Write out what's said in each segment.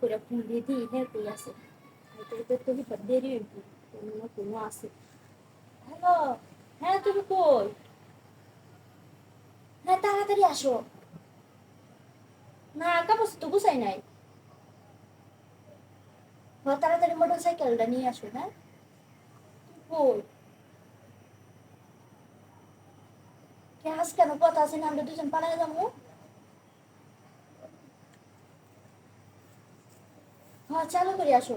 করে ফোন দিয়ে দিই হ্যাঁ কই আছে হয়তো তো তুমি দেরি হইব কোনো না কোনো আছে হ্যালো হ্যাঁ তুমি কই হ্যাঁ তাড়াতাড়ি আসো না কাপড় তো গুছাই নাই হ্যাঁ তাড়াতাড়ি মোটর সাইকেলটা নিয়ে আসো হ্যাঁ কই গ্যাস কেন কথা আছে না আমরা দুজন পালায় যাব হ্যাঁ চালু করে, আসো।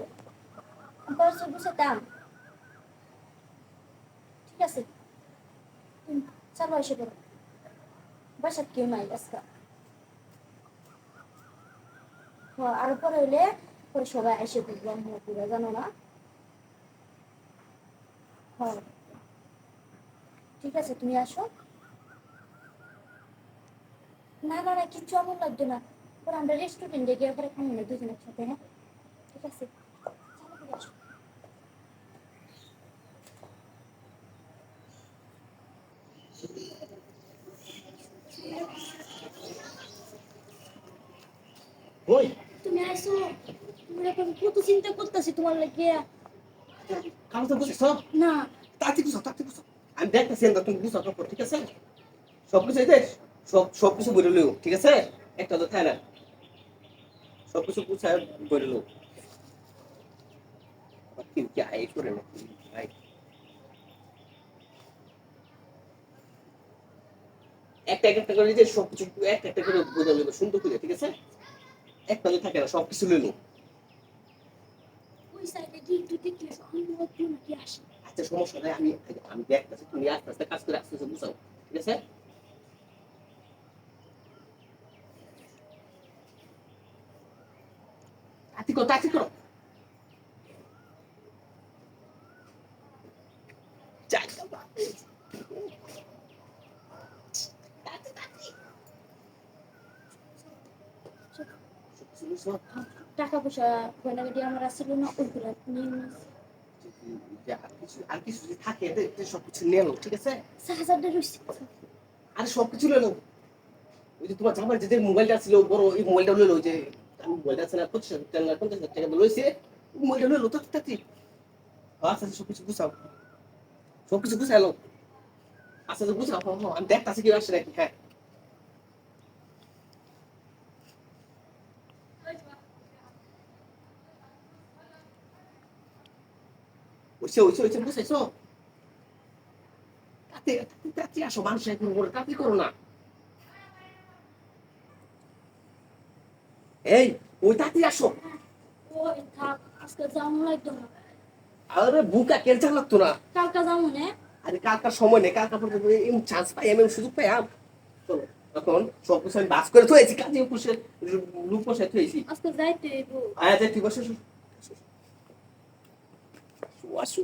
পার্সেল বুঝাতাম ঠিক আছে। চালু এসে পড়ো বাসার কেউ নাই আজকা। হ্যাঁ আর পরে হইলে পরে সবাই এসে জানো না। হ্যাঁ। ঠিক আছে, তুমি আসো। না না না, কিচ্ছু এমন লাগতো না। পরে আমরা রেস্টুরেন্টে গিয়ে পরে না দুজনের সাথে হ্যাঁ? আছে। ওই তুমি কত চিন্তা করতেছি তোমার তো বুঝেছ না। তাতে বুঝো তাতে বুঝো আমি দেখতেছি না তুমি বুঝো তারপর ঠিক আছে? সব কিছু দেখ সব সব কিছু বলে লিও ঠিক আছে? একটা তো থাকে না। সব কিছু গুছায় বলে লিও কি আই করে না আই একটা একটা করে যে সব কিছু একটা একটা করে বোঝা নেবে সুন্দর করে ঠিক আছে? একটা তো থাকে না সব কিছু আসি আচ্ছা সমস্যা নাই আমি আমি দেখতেছি তুমি আস্তে আস্তে কাজ করে আস্তে আস্তে বুঝাও ঠিক আছে? তাতি করো তাতি করো। টাকা পয়সা গয়নাগাটি আমার আসছিল না ওইগুলো নিয়ে আর কিছু যদি থাকে এদের এদের সবকিছু নিয়ে ঠিক আছে? আর সবকিছু নিয়ে এলো ওই যে তোমার জামার যে মোবাইলটা ছিল বড় এই মোবাইলটা লইলো যে আমি মোবাইলটা আছে না পঞ্চাশ হাজার টাকা পঞ্চাশ হাজার টাকা লইছে। মোবাইলটা লইলো তো আচ্ছা আচ্ছা সবকিছু গুছাও। সবকিছু গুছাইলো আচ্ছা আচ্ছা গুছাও হ্যাঁ আমি দেখতাছি কি আসছে নাকি হ্যাঁ ওইসে ওইসে ওইসে বুঝাইছো তাতে তাতে আসো মানুষ এখন করে তাতে করো না এই ওই তাতে আসো ওই থাক আজকে যাব লাগতো না আরে বুকা কেলচা লাগতো না। কালকা যাব না। আরে কালকার সময় নেই কালকা পর্যন্ত এমন চান্স পাই আমি সুযোগ পাই আম। চলো এখন সব কিছু আমি বাস করে থয়েছি কাজে উপসে রূপ বসে থয়েছি আজকে যাইতে আয়া যাই ঠিক আছে আসো আসো।